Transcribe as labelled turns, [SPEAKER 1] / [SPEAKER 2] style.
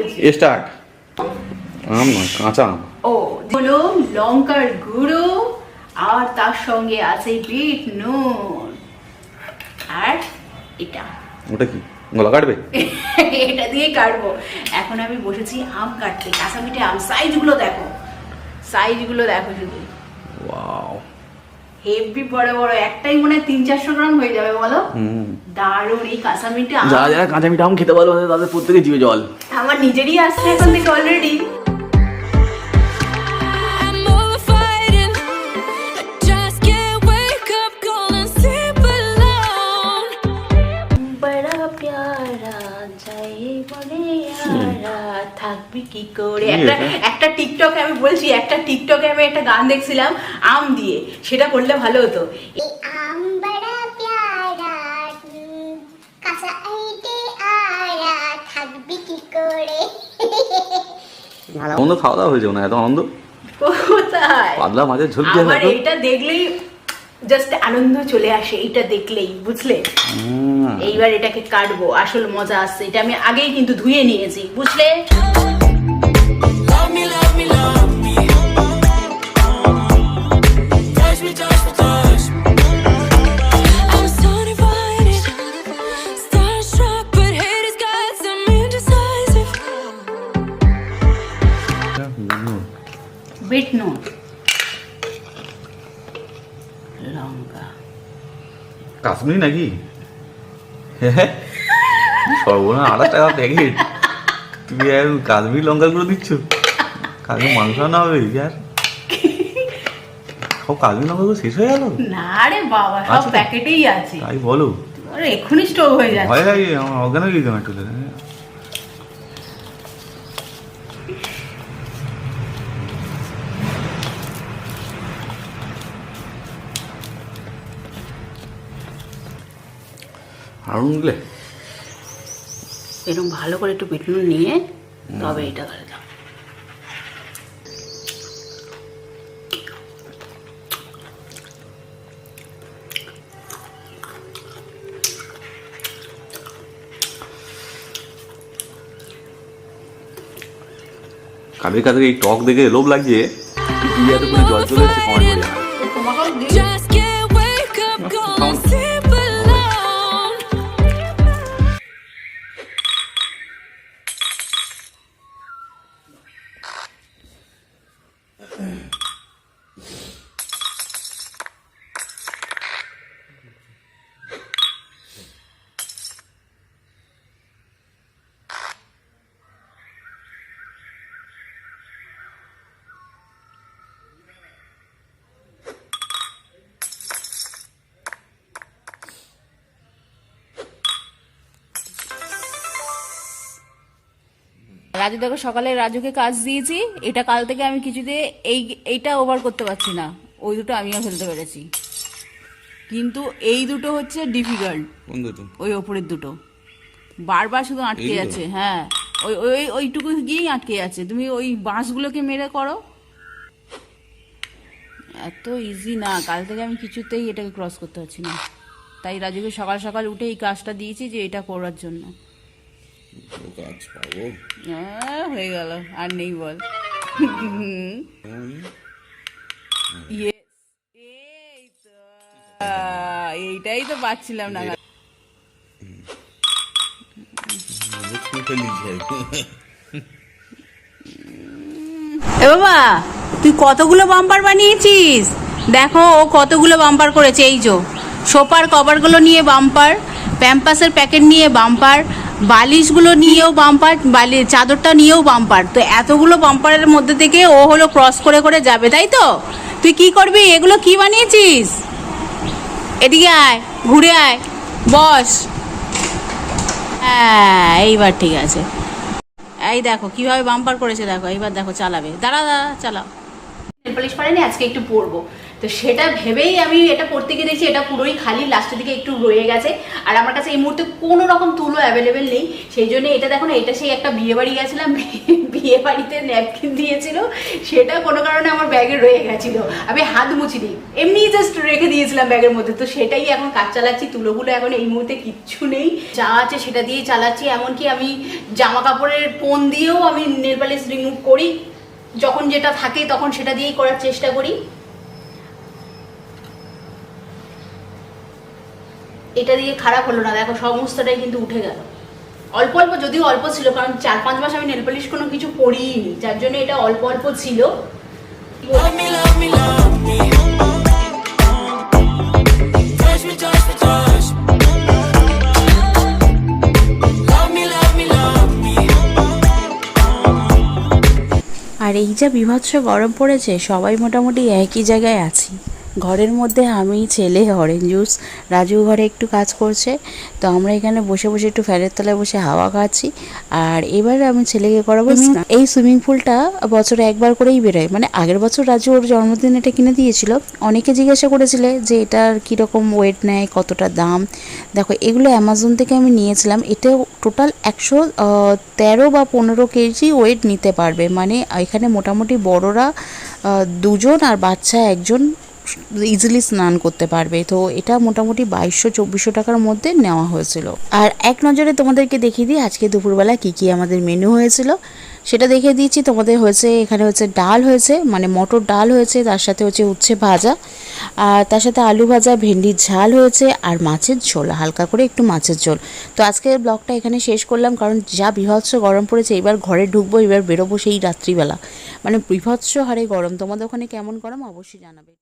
[SPEAKER 1] বলেছি
[SPEAKER 2] স্টার্ট আম না কাঁচা আম।
[SPEAKER 1] ও হলো লঙ্কার গুঁড়ো আর তার সঙ্গে আছে বিট নুন। আর এটা।
[SPEAKER 2] ওটা কি? গলা কাটবে?
[SPEAKER 1] এটা দিয়ে কাটবো। এখন আমি বসেছি আম কাটতে। কাঁচামিটে আম। সাইজগুলো দেখো। সাইজগুলো দেখো শুধু।
[SPEAKER 2] ওয়াও
[SPEAKER 1] হেভি বড় বড় একটাই মনে হয় তিন চারশো গ্রাম হয়ে যাবে বলো?
[SPEAKER 2] দারুণ
[SPEAKER 1] দারুণ এই কাঁচামিটে মিঠা
[SPEAKER 2] যারা যারা কাঁচা মিঠা আম খেতে ভালো তাদের প্রত্যেকে জিভে জল।
[SPEAKER 1] আমার নিজেরই আসছে এখন থেকে অলরেডি কি করে? একটা একটা টিকটকে আমি বলছি একটা টিকটকে আমি একটা গান দেখছিলাম আম দিয়ে। সেটা করলে ভালো হতো।
[SPEAKER 3] আম বড়া প্যারা কাঁচা আইটে আরা থাকবি কি করে?
[SPEAKER 2] আনন্দ খাওয়া দাওয়া হয়েছে না এত আনন্দ?
[SPEAKER 1] কোথায়?
[SPEAKER 2] পাতলা ঝোল
[SPEAKER 1] আমার এইটা দেখলেই জাস্ট আনন্দ চলে আসে এইটা দেখলেই বুঝলে? এইবার এটাকে কাটবো আসল মজা আসছে। এটা আমি আগেই কিন্তু ধুয়ে নিয়েছি বুঝলে? বিট নুন লঙ্কা
[SPEAKER 2] কাশ্মীরি নাকি? সর্বনা আড়াই টাকা প্যাকেট তুমি আর কাশ্মীরি লঙ্কা দিচ্ছ? কাশ্মীর মাংস না হবে ইয়ার সব কাশ্মীর লঙ্কা গুলো শেষ হয়ে গেল।
[SPEAKER 1] না রে বাবা সব প্যাকেটেই আছে।
[SPEAKER 2] তাই বলো।
[SPEAKER 1] আরে এক্ষুনি স্টোভ হয়ে যাচ্ছে।
[SPEAKER 2] ভয় লাগে আমার অজ্ঞান হয়ে গেলাম একটু
[SPEAKER 1] এরকম ভালো করে একটু বিট নিয়ে তবে এটা করে দাও।
[SPEAKER 2] কাদের কাদের এই টক দেখে লোভ লাগছে তুই এত করে জল চলে এসেছে
[SPEAKER 1] রাজু দেখো সকালে রাজুকে কাজ দিয়েছি। এটা কাল থেকে আমি কিছুতে এই এইটা ওভার করতে পারছি না। ওই দুটো আমিও ফেলতে পেরেছি। কিন্তু এই দুটো হচ্ছে ডিফিকাল্ট
[SPEAKER 2] কোন দুটো?
[SPEAKER 1] ওই ওপরের দুটো। বারবার শুধু আটকে? যাচ্ছে হ্যাঁ। ওই ওই ওই- ওইটুকু গিয়েই আটকে যাচ্ছে। তুমি ওই বাঁশগুলোকে মেরে করো। এত ইজি না। কাল থেকে আমি কিছুতেই এটাকে ক্রস করতে পারছি না। তাই রাজুকে সকাল সকাল উঠে এই কাজটা দিয়েছি যে এটা করার জন্য।
[SPEAKER 2] কাজ পাবো
[SPEAKER 1] হয়ে গেল। আর নেই বল। এইটাই তো পাচ্ছিলাম না। এ বাবা তুই কতগুলো বাম্পার বানিয়েছিস? দেখো ও কতগুলো বাম্পার করেছে এই যো। সোপার কভারগুলো নিয়ে বাম্পার প্যাম্পাসের প্যাকেট নিয়ে বাম্পার বালিশগুলো নিয়েও বাম্পার বালি, চাদরটা নিয়েও বাম্পার তো এতগুলো বাম্পারের মধ্যে থেকে ও হলো ক্রস করে করে যাবে, তাই তো? তুই কি করবি? এগুলো কি বানিয়েছিস? এদিকে আয়, ঘুরে আয়, বস। হ্যাঁ এইবার ঠিক আছে। এই দেখো, কীভাবে বাম্পার করেছে দেখো, এইবার দেখো, চালাবে। দাঁড়া দাঁড়া, চালাও। নেল পলিশ আজকে একটু পরবো। তো সেটা ভেবেই আমি এটা করতে গিয়ে দেখছি এটা পুরোই খালি লাস্টের দিকে একটু রয়ে গেছে। আর আমার কাছে এই মুহূর্তে কোনো রকম তুলো অ্যাভেলেবেল নেই। সেই জন্য এটা দেখো না, এটা সেই একটা বিয়ে বাড়ি গেছিলাম, বিয়ে বাড়িতে ন্যাপকিন দিয়েছিল। সেটা কোনো কারণে আমার ব্যাগে রয়ে গেছিল। আমি হাত মুছিনি। এমনি জাস্ট রেখে দিয়েছিলাম ব্যাগের মধ্যে। তো সেটাই এখন কাজ চালাচ্ছি। তুলোগুলো এখন এই মুহূর্তে কিচ্ছু নেই। যা আছে সেটা দিয়েই চালাচ্ছি। এমনকি আমি জামা কাপড়ের কোন দিয়েও আমি নেল পালিশ রিমুভ করি। যখন যেটা থাকে তখন সেটা দিয়েই করার চেষ্টা করি। এটা দিয়ে খারাপ হলো না। দেখো সমস্তটাই কিন্তু উঠে গেল। অল্প অল্প যদিও অল্প ছিল কারণ চার পাঁচ মাস আমি নেল পালিশ কোনো কিছু পরিনি যার জন্য এটা অল্প অল্প ছিল.
[SPEAKER 4] আর এই যা বিভৎস গরম পড়েছে সবাই মোটামুটি একই জায়গায় আছি। ঘরের মধ্যে আমি ছেলে অরেঞ্জ জুস রাজু ঘরে একটু কাজ করছে। তো আমরা এখানে বসে বসে একটু ফ্যানের তলায় বসে হাওয়া খাচ্ছি। আর এবার আমি ছেলেকে করাবো এই সুইমিং পুলটা বছরে একবার করেই বেরোয়। মানে আগের বছর রাজু ওর জন্মদিন এটা কিনে দিয়েছিল। অনেকে জিজ্ঞাসা করেছিলে যে এটার কীরকম ওয়েট নেয় কতটা দাম? দেখো এগুলো অ্যামাজন থেকে আমি নিয়েছিলাম। এটা টোটাল একশো তেরো বা পনেরো কেজি ওয়েট নিতে পারবে। মানে এখানে মোটামুটি বড়রা দুজন আর বাচ্চা একজন ইজিলি স্নান করতে পারবে। তো এটা মোটামুটি বাইশশো, চব্বিশশো টাকার মধ্যে নেওয়া হয়েছিল। আর এক নজরে তোমাদেরকে দেখিয়ে দিই, আজকে দুপুরবেলা কী কী আমাদের মেনু হয়েছিল। সেটা দেখিয়ে দিয়েছি তোমাদের হয়েছে, এখানে হচ্ছে ডাল হয়েছে মানে মটর ডাল হয়েছে, তার সাথে হচ্ছে উচ্ছে ভাজা। আর তার সাথে আলু ভাজা, ভেন্ডির ঝাল হয়েছে, আর মাছের ঝোল, হালকা করে একটু মাছের ঝোল। তো আজকের ব্লগটা এখানে শেষ করলাম, কারণ যা বিভৎস গরম পড়েছে, এবার ঘরে ঢুকবো, এবার বেরোবো সেই রাত্রিবেলা। মানে বিভৎস হারে গরম, তোমাদের ওখানে কেমন গরম অবশ্যই জানাবে।